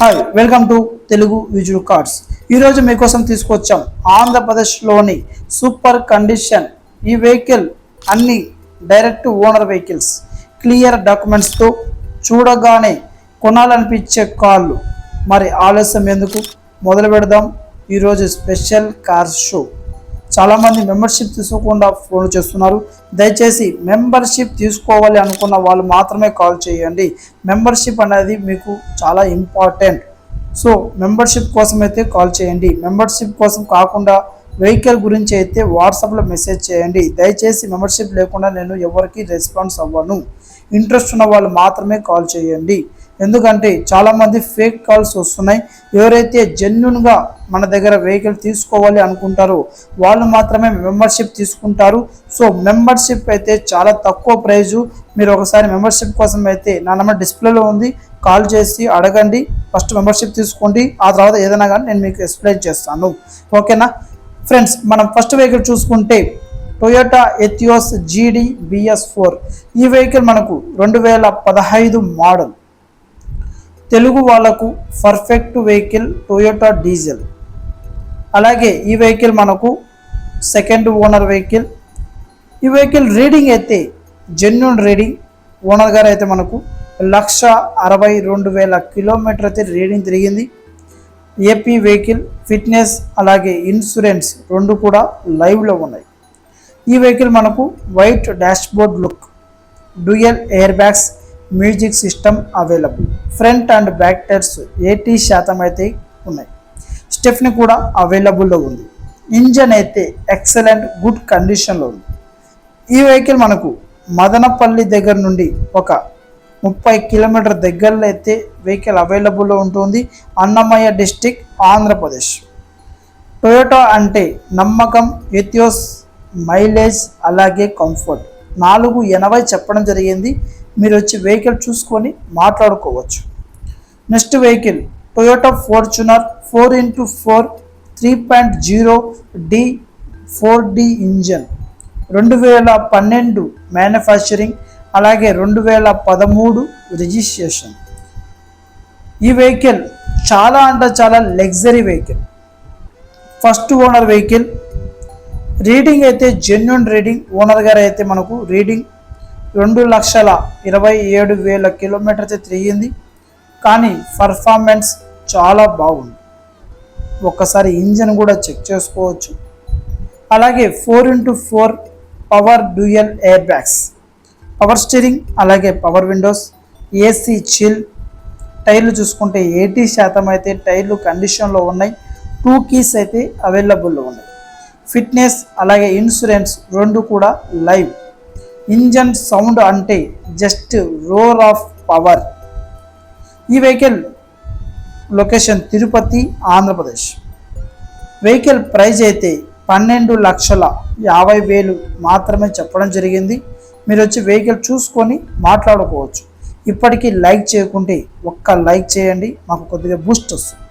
Hi welcome to Telugu visual cards ఈరోజు మీకోసం తీసుకొచ్చాం ఆంధ్రప్రదేశ్లోని సూపర్ కండిషన్ ఈ వెహికల్ అన్ని డైరెక్ట్ ఓనర్ వెహికల్స్ క్లియర్ డాక్యుమెంట్స్తో చూడగానే కొనాలనిపించే కార్లు. మరి ఆలస్యం ఎందుకు? మొదలు పెడదాం. ఈరోజు స్పెషల్ కార్ షో చాలామంది మెంబర్షిప్ తీసుకోకుండా ఫోన్ చేస్తున్నారు. దయచేసి మెంబర్షిప్ తీసుకోవాలి అనుకున్న వాళ్ళు మాత్రమే కాల్ చేయండి. మెంబర్షిప్ అనేది మీకు చాలా ఇంపార్టెంట్ సో మెంబర్షిప్ కోసం అయితే కాల్ చేయండి. మెంబర్షిప్ కోసం కాకుండా వెహికల్ గురించి అయితే వాట్సాప్లో మెసేజ్ చేయండి. దయచేసి మెంబర్షిప్ లేకుండా నేను ఎవరికి రెస్పాన్స్ అవ్వను. ఇంట్రెస్ట్ ఉన్న వాళ్ళు మాత్రమే కాల్ చేయండి. ఎందుకంటే చాలామంది ఫేక్ కాల్స్ వస్తున్నాయి. ఎవరైతే జెన్యున్గా మన దగ్గర వెహికల్ తీసుకోవాలి అనుకుంటారో వాళ్ళు మాత్రమే మెంబర్షిప్ తీసుకుంటారు. సో మెంబర్షిప్ అయితే చాలా తక్కువ ప్రైజు మీరు ఒకసారి మెంబర్షిప్ కోసం అయితే నా నెంబర్ డిస్ప్లేలో ఉంది. కాల్ చేసి అడగండి. ఫస్ట్ మెంబర్షిప్ తీసుకోండి. ఆ తర్వాత ఏదైనా కానీ నేను మీకు ఎక్స్ప్లెయిన్ చేస్తాను. ఓకేనా ఫ్రెండ్స్ మనం ఫస్ట్ వెహికల్ చూసుకుంటే Toyota Etios G D B S four ఈ వెహికల్ మనకు రెండు వేల పదహైదు మోడల్ తెలుగు వాళ్ళకు పర్ఫెక్ట్ వెహికల్ టొయోటా డీజిల్ అలాగే ఈ వెహికల్ మనకు సెకండ్ ఓనర్ వెహికల్ ఈ వెహికల్ రీడింగ్ అయితే జెన్యున్ రీడింగ్ ఓనర్ గారు అయితే మనకు లక్ష అరవై రెండు వేల కిలోమీటర్ అయితే రీడింగ్ తిరిగింది. ఏపీ వెహికల్ ఫిట్నెస్ అలాగే ఇన్సూరెన్స్ రెండు కూడా లైవ్లో ఉన్నాయి. ఈ వెహికల్ మనకు white dashboard look dual air bags music system available. Front and back tyres eighty శాతం అయితే ఉన్నాయి. స్టెఫ్ని కూడా అవైలబుల్లో ఉంది. ఇంజన్ అయితే ఎక్సలెంట్ గుడ్ కండిషన్లో ఉంది. ఈ వెహికల్ మనకు మదనపల్లి దగ్గర నుండి ఒక ముప్పై కిలోమీటర్ దగ్గరలో అయితే వెహికల్ అవైలబుల్లో ఉంటుంది. అన్నమయ్య డిస్టిక్ ఆంధ్రప్రదేశ్. టొయోటా అంటే నమ్మకం ఎథియోస్ మైలేజ్ అలాగే కంఫర్ట్. నాలుగు ఎనభై చెప్పడం జరిగింది. మీరు వచ్చి వెహికల్ చూసుకొని మాట్లాడుకోవచ్చు. Next vehicle Toyota Fortuner four into four three point zero D four D engine. రెండు వేల పన్నెండు మ్యానుఫ్యాక్చరింగ్ అలాగే రెండు వేల పదమూడు రిజిస్ట్రేషన్. ఈ వెహికల్ చాలా అంటే చాలా luxury vehicle. First owner vehicle. Reading అయితే జెన్యున్ రీడింగ్ ఓనర్ గారు అయితే మనకు రీడింగ్ రెండు లక్షల ఇరవై ఏడు వేల కిలోమీటర్ తిరిగింది. కానీ పర్ఫార్మెన్స్ చాలా బాగుంది. ఒక్కసారి ఇంజన్ కూడా చెక్ చేసుకోవచ్చు. అలాగే four into four power dual air bags power steering అలాగే పవర్ విండోస్ ఏసీ చిల్. టైర్లు చూసుకుంటే ఎయిటీ శాతం అయితే టైర్లు కండిషన్లో ఉన్నాయి. టూ కీస్ అయితే అవైలబుల్లో ఉన్నాయి. ఫిట్నెస్ అలాగే ఇన్సూరెన్స్ రెండు కూడా లైవ్. ఇంజన్ సౌండ్ అంటే జస్ట్ రోర్ ఆఫ్ పవర్. ఈ vehicle location Tirupati Andhra Pradesh. Vehicle price అయితే పన్నెండు లక్షల యాభై వేలు మాత్రమే చెప్పడం జరిగింది. మీరు వచ్చి వెహికల్ చూసుకొని మాట్లాడుకోవచ్చు. ఇప్పటికీ లైక్ చేయకుంటే ఒక్క లైక్ చేయండి మాకు కొద్దిగా బూస్ట్ వస్తుంది.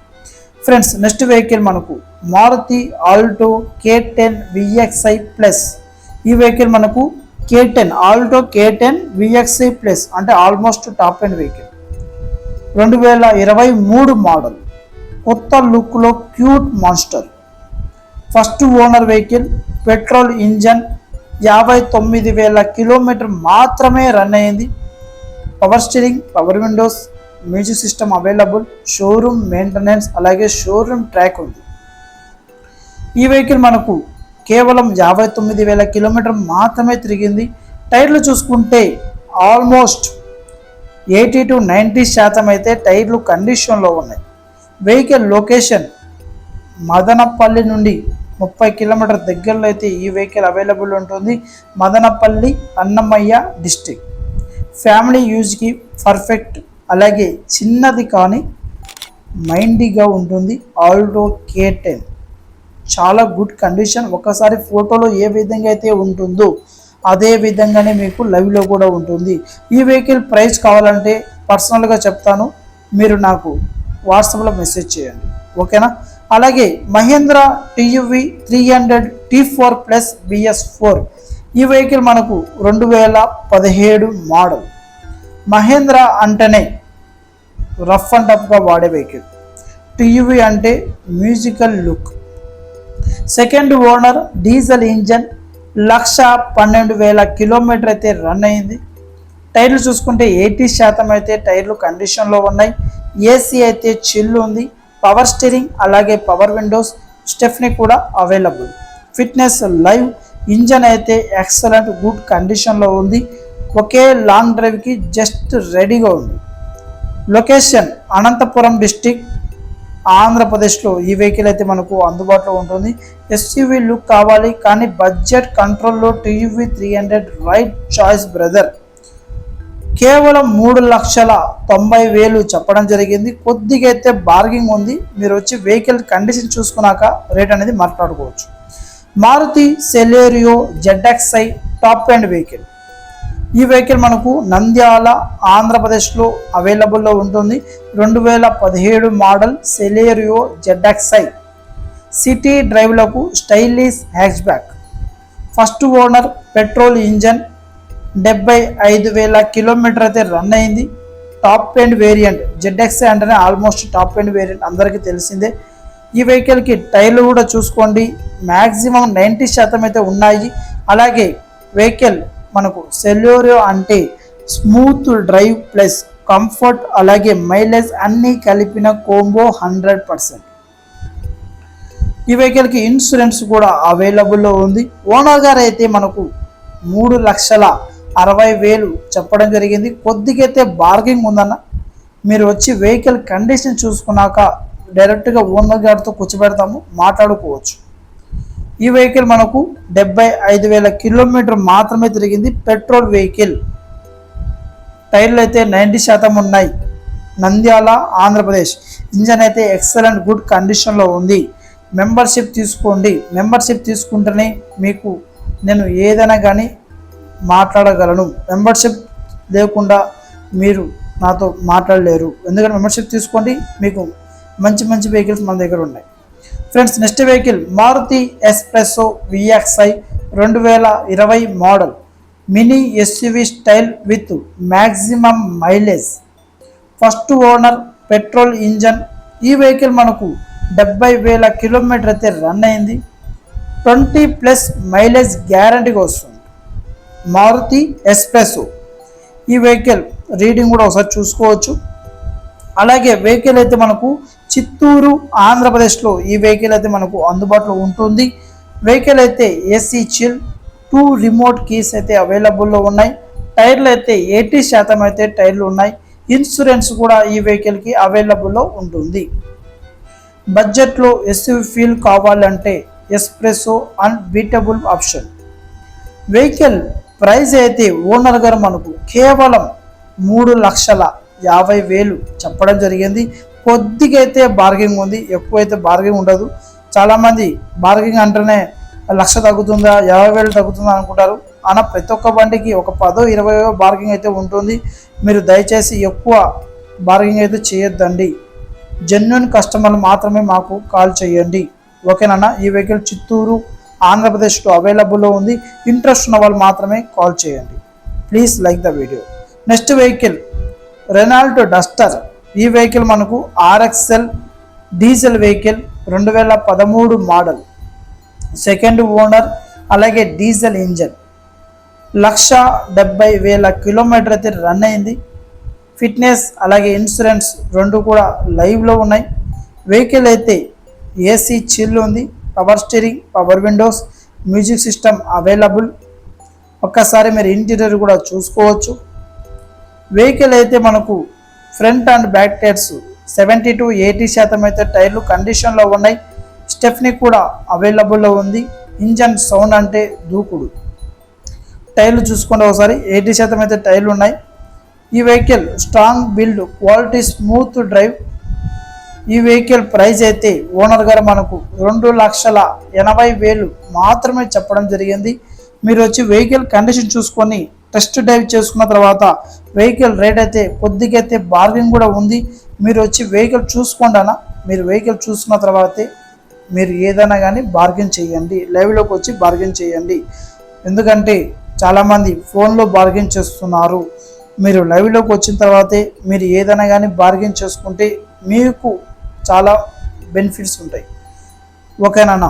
ఫ్రెండ్స్ నెక్స్ట్ వెహికల్ మనకు Maruti Alto K ten V X I plus. ఈ వెహికల్ మనకు K ten Alto K ten V X I plus అంటే ఆల్మోస్ట్ టాప్ అండ్ వెహికల్ రెండు వేల ఇరవై మూడు మోడల్ కొత్త లుక్లో cute monster first owner vehicle petrol engine యాభై తొమ్మిది వేల కిలోమీటర్ మాత్రమే రన్ అయింది. Power steering power windows music system available showroom maintenance అలాగే షోరూమ్ ట్రాక్ ఉంది. ఈ వెహికల్ మనకు కేవలం యాభై తొమ్మిది వేల కిలోమీటర్ మాత్రమే తిరిగింది. టైర్లు చూసుకుంటే ఆల్మోస్ట్ ఎయిటీ టు నైంటీ శాతం అయితే టైర్లు కండిషన్లో ఉన్నాయి. వెహికల్ లొకేషన్ మదనపల్లి నుండి ముప్పై కిలోమీటర్ దగ్గరలో అయితే ఈ వెహికల్ అవైలబుల్ ఉంటుంది. మదనపల్లి అన్నమయ్య డిస్టిక్ ఫ్యామిలీ యూజ్కి పర్ఫెక్ట్ అలాగే చిన్నది కానీ మైండీగా ఉంటుంది. ఆల్టో కే టెన్ చాలా గుడ్ కండిషన్ ఒకసారి ఫోటోలో ఏ విధంగా అయితే ఉంటుందో అదే విధంగానే మీకు లైవ్లో కూడా ఉంటుంది. ఈ వెహికల్ ప్రైస్ కావాలంటే పర్సనల్గా చెప్తాను. మీరు నాకు వాట్సాప్లో మెసేజ్ చేయండి. ఓకేనా అలాగే Mahindra T U V three hundred T four plus B S four ఈ వెహికల్ మనకు రెండు వేల పదిహేడు మోడల్ మహేంద్ర అంటేనే రఫ్ అండ్ టఫ్గా వాడే వెహికల్ టీయువీ అంటే musical look second owner diesel engine lakh పన్నెండు వేల కిలోమీటర్ అయితే రన్ అయింది. టైర్లు చూసుకుంటే ఎయిటీ శాతం అయితే టైర్లు కండిషన్లో ఉన్నాయి. ఏసీ అయితే చిల్లు ఉంది. పవర్ స్టీరింగ్ అలాగే పవర్ విండోస్ స్టెఫ్ని కూడా అవైలబుల్. ఫిట్నెస్ లైవ్ ఇంజన్ అయితే ఎక్సలెంట్ గుడ్ కండిషన్లో ఉంది. ఒకే లాంగ్ డ్రైవ్కి జస్ట్ రెడీగా ఉంది. లొకేషన్ అనంతపురం డిస్టిక్ ఆంధ్రప్రదేశ్లో ఈ వెహికల్ అయితే మనకు అందుబాటులో ఉంటుంది. ఎస్యూవి లుక్ కావాలి కానీ బడ్జెట్ కంట్రోల్లో T V three hundred right choice brother కేవలం మూడు లక్షల తొంభై వేలు చెప్పడం జరిగింది. కొద్దిగా అయితే బార్గింగ్ ఉంది. మీరు వచ్చి వెహికల్ కండిషన్ చూసుకున్నాక రేట్ అనేది మాట్లాడుకోవచ్చు. Maruti Celerio ZXI top and vehicle ఈ వెహికల్ మనకు నంద్యాల ఆంధ్రప్రదేశ్లో అవైలబుల్లో ఉంటుంది. రెండు వేల పదిహేడు model Celerio ZXi. City డ్రైవ్లకు stylish hatchback. First owner petrol engine. డెబ్బై ఐదు వేల కిలోమీటర్ అయితే రన్ అయింది. Top end variant. జెడ్ఎక్స్ అంటేనే ఆల్మోస్ట్ టాప్ ఎండ్ వేరియంట్ అందరికీ తెలిసిందే. ఈ వెహికల్కి టైర్లు కూడా చూసుకోండి. మ్యాక్సిమం నైంటీ శాతం అయితే ఉన్నాయి. అలాగే వెహికల్ మనకు సెల్యూరియో అంటే స్మూత్ డ్రైవ్ ప్లస్ కంఫర్ట్ అలాగే మైలేజ్ అన్నీ కలిపిన కోంబో హండ్రెడ్ పర్సెంట్. ఈ వెహికల్కి ఇన్సూరెన్స్ కూడా అవైలబుల్లో ఉంది. ఓనర్ గారు అయితే మనకు మూడు లక్షల అరవై వేలు చెప్పడం జరిగింది. కొద్దిగైతే బార్గింగ్ ఉందన్న. మీరు వచ్చి వెహికల్ కండిషన్ చూసుకున్నాక డైరెక్ట్గా ఓనర్ గారితో కూర్చోబెడతాము మాట్లాడుకోవచ్చు. ఈ వెహికల్ మనకు డెబ్బై ఐదు వేల కిలోమీటర్ మాత్రమే తిరిగింది పెట్రోల్ వెహికల్. టైర్లు అయితే నైంటీ శాతం ఉన్నాయి. నంద్యాల ఆంధ్రప్రదేశ్. ఇంజన్ అయితే ఎక్సలెంట్ గుడ్ కండిషన్లో ఉంది. మెంబర్షిప్ తీసుకోండి. మెంబర్షిప్ తీసుకుంటేనే మీకు నేను ఏదైనా కానీ మాట్లాడగలను. మెంబర్షిప్ లేకుండా మీరు నాతో మాట్లాడలేరు. ఎందుకంటే మెంబర్షిప్ తీసుకోండి మీకు మంచి మంచి వెహికల్స్ మన దగ్గర ఉన్నాయి. Friends next vehicle Maruti S-Presso V X I రెండు వేల ఇరవై model. Mini S U V style with maximum mileage. First owner petrol engine. ఈ వెహికల్ మనకు డెబ్బై వేల కిలోమీటర్ అయితే రన్ అయింది. ట్వంటీ ప్లస్ మైలేజ్ గ్యారంటీగా వస్తుంది. మారుతి ఎస్ప్రెసో ఈ వెహికల్ రీడింగ్ కూడా ఒకసారి చూసుకోవచ్చు. అలాగే వెహికల్ అయితే మనకు చిత్తూరు ఆంధ్రప్రదేశ్లో ఈ వెహికల్ అయితే మనకు అందుబాటులో ఉంటుంది. వెహికల్ అయితే AC chill two remote keys అయితే అవైలబుల్లో ఉన్నాయి. టైర్లు అయితే ఎయిటీ శాతం అయితే టైర్లు ఉన్నాయి. ఇన్సూరెన్స్ కూడా ఈ వెహికల్కి అవైలబుల్లో ఉంటుంది. బడ్జెట్లో ఎస్యూవి ఫీల్ కావాలంటే S-Presso unbeatable option vehicle price అయితే ఓనర్ గారు మనకు కేవలం మూడు లక్షల యాభై వేలు చెప్పడం జరిగింది. కొద్దిగా అయితే బార్గింగ్ ఉంది ఎక్కువైతే బార్గింగ్ ఉండదు. చాలామంది బార్గింగ్ అంటేనే లక్ష తగ్గుతుందా యాభై వేలు తగ్గుతుందా అనుకుంటారు. అన్న ప్రతి ఒక్క బండికి ఒక పదో ఇరవయో బార్గింగ్ అయితే ఉంటుంది. మీరు దయచేసి ఎక్కువ బార్గింగ్ అయితే చేయొద్దండి. జెన్యున్ కస్టమర్లు మాత్రమే మాకు కాల్ చేయండి. ఓకేనన్నా ఈ వెహికల్ చిత్తూరు ఆంధ్రప్రదేశ్లో అవైలబుల్లో ఉంది. ఇంట్రెస్ట్ ఉన్న వాళ్ళు మాత్రమే కాల్ చేయండి. Please like the video next vehicle Renault Duster. ఈ వెహికల్ మనకు R X L diesel vehicle రెండు వేల పదమూడు మోడల్. సెకండ్ ఓనర్ అలాగే డీజిల్ ఇంజన్. లక్ష డెబ్బై వేల కిలోమీటర్ అయితే రన్ అయింది. ఫిట్నెస్ అలాగే ఇన్సూరెన్స్ రెండు కూడా లైవ్లో ఉన్నాయి. వెహికల్ అయితే ఏసీ చిల్ ఉంది. Power steering power windows music system available. ఒక్కసారి మీరు ఇంటీరియర్ కూడా చూసుకోవచ్చు. వెహికల్ అయితే మనకు front and back tyres seventy to eighty శాతం అయితే టైర్లు కండిషన్లో ఉన్నాయి. స్టెఫ్ని కూడా అవైలబుల్లో ఉంది. ఇంజన్ సౌండ్ అంటే దూకుడు. టైర్లు చూసుకోండి ఒకసారి ఎయిటీ శాతం అయితే టైర్లు ఉన్నాయి. ఈ vehicle strong build quality smooth drive ఈ వెహికల్ ప్రైస్ అయితే ఓనర్ గారు మనకు రెండు లక్షల ఎనభై వేలు మాత్రమే చెప్పడం జరిగింది. మీరు వచ్చి వెహికల్ కండిషన్ చూసుకొని టెస్ట్ డ్రైవ్ చేసుకున్న తర్వాత వెహికల్ రేట్ అయితే కొద్దిగైతే బార్గెన్ కూడా ఉంది. మీరు వచ్చి వెహికల్ చూసుకోండి అన్న. మీరు వెహికల్ చూసుకున్న తర్వాతే మీరు ఏదైనా కానీ బార్గెన్ చేయండి. లైవ్లోకి వచ్చి బార్గెన్ చేయండి. ఎందుకంటే చాలామంది ఫోన్లో బార్గెన్ చేస్తున్నారు. మీరు లైవ్లోకి వచ్చిన తర్వాతే మీరు ఏదైనా కానీ బార్గెన్ చేసుకుంటే మీకు చాలా బెనిఫిట్స్ ఉంటాయి. ఓకేనా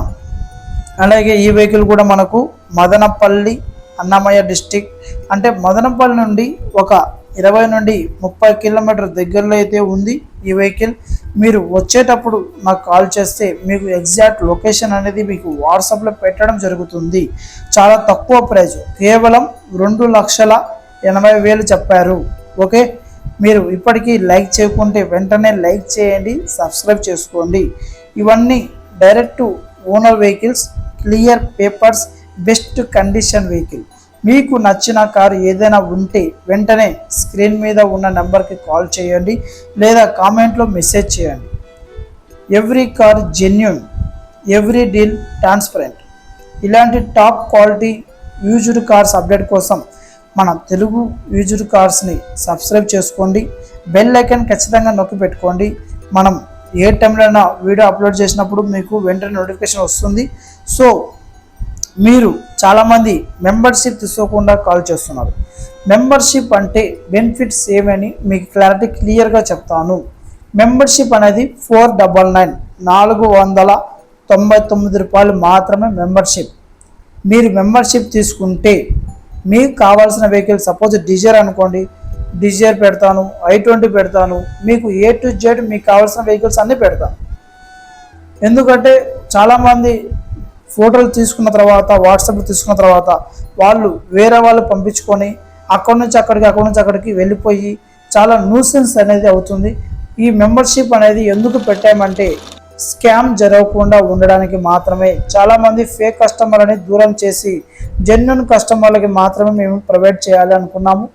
అలాగే ఈ వెహికల్ కూడా మనకు మదనపల్లి అన్నమయ్య డిస్టిక్. అంటే మదనపల్లి నుండి ఒక ఇరవై నుండి ముప్పై కిలోమీటర్ దగ్గరలో అయితే ఉంది ఈ వెహికల్. మీరు వచ్చేటప్పుడు నాకు కాల్ చేస్తే మీకు ఎగ్జాక్ట్ లొకేషన్ అనేది మీకు వాట్సాప్లో పెట్టడం జరుగుతుంది. చాలా తక్కువ ప్రైజ్ కేవలం రెండు లక్షల ఎనభై వేలు చెప్పారు. ఓకే? మీరు ఇప్పటికీ లైక్ చేయకుంటే వెంటనే లైక్ చేయండి సబ్స్క్రైబ్ చేసుకోండి. ఇవన్నీ direct owner vehicles clear papers best condition vehicle. మీకు నచ్చిన కారు ఏదైనా ఉంటే వెంటనే స్క్రీన్ మీద ఉన్న నెంబర్కి కాల్ చేయండి లేదా కామెంట్లో మెసేజ్ చేయండి. Every car genuine every deal transparent. ఇలాంటి top quality used cars update కోసం మన తెలుగు యూజ్డ్ కార్స్ని సబ్స్క్రైబ్ చేసుకోండి. బెల్ ఐకాన్ ఖచ్చితంగా నొక్కి పెట్టుకోండి. మనం ఏ టైంలో అయినా వీడియో అప్లోడ్ చేసినప్పుడు మీకు వెంటనే నోటిఫికేషన్ వస్తుంది. సో మీరు చాలామంది మెంబర్షిప్ తీసుకోకుండా కాల్ చేస్తున్నారు. మెంబర్షిప్ అంటే బెనిఫిట్స్ ఏమని మీకు క్లారిటీ క్లియర్గా చెప్తాను. మెంబర్షిప్ అనేది ఫోర్ డబల్ నైన్ నాలుగు వందల తొంభై తొమ్మిది రూపాయలు మాత్రమే మెంబర్షిప్. మీరు మెంబర్షిప్ తీసుకుంటే మీకు కావాల్సిన వెహికల్ సపోజ్ డిజైర్ అనుకోండి డిజైర్ పెడతాను ఐ ట్వంటీ పెడతాను మీకు ఏ టు జెడ్ మీకు కావాల్సిన వెహికల్స్ అన్నీ పెడతాను. ఎందుకంటే చాలామంది ఫోటోలు తీసుకున్న తర్వాత వాట్సాప్ తీసుకున్న తర్వాత వాళ్ళు వేరే వాళ్ళు పంపించుకొని అక్కడి నుంచి అక్కడికి అక్కడి నుంచి అక్కడికి వెళ్ళిపోయి చాలా న్యూసెన్స్ అనేది అవుతుంది. ఈ మెంబర్షిప్ అనేది ఎందుకు పెట్టామంటే స్కామ్ జరగకుండా ఉండడానికి మాత్రమే. చాలామంది ఫేక్ కస్టమర్లని దూరం చేసి జెన్యున్ కస్టమర్లకి మాత్రమే మేము ప్రొవైడ్ చేయాలి అనుకున్నాము.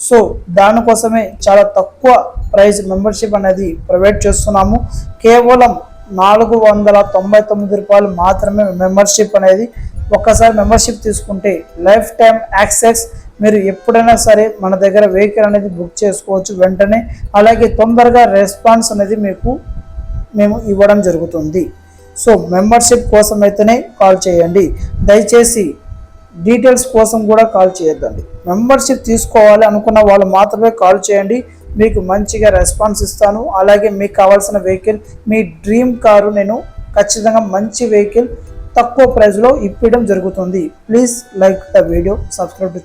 సో దానికోసమే చాలా తక్కువ ప్రైస్ మెంబర్షిప్ అనేది ప్రొవైడ్ చేస్తున్నాము. కేవలం నాలుగు వందల తొంభై తొమ్మిది రూపాయలు మాత్రమే మెంబర్షిప్ అనేది ఒక్కసారి మెంబర్షిప్ తీసుకుంటే లైఫ్ టైం యాక్సెస్ మీరు ఎప్పుడైనా సరే మన దగ్గర వెహికల్ అనేది బుక్ చేసుకోవచ్చు వెంటనే. అలాగే తొందరగా రెస్పాన్స్ అనేది మీకు మేము ఇవ్వడం జరుగుతుంది. సో మెంబర్షిప్ కోసం అయితేనే కాల్ చేయండి. దయచేసి డీటెయిల్స్ కోసం కూడా కాల్ చేయొద్దండి. మెంబర్షిప్ తీసుకోవాలి అనుకున్న వాళ్ళు మాత్రమే కాల్ చేయండి. మీకు మంచిగా రెస్పాన్స్ ఇస్తాను. అలాగే మీకు కావాల్సిన వెహికల్ మీ డ్రీమ్ కారు నేను ఖచ్చితంగా మంచి వెహికల్ తక్కువ ప్రైస్లో ఇప్పించడం జరుగుతుంది. Please like the video subscribe to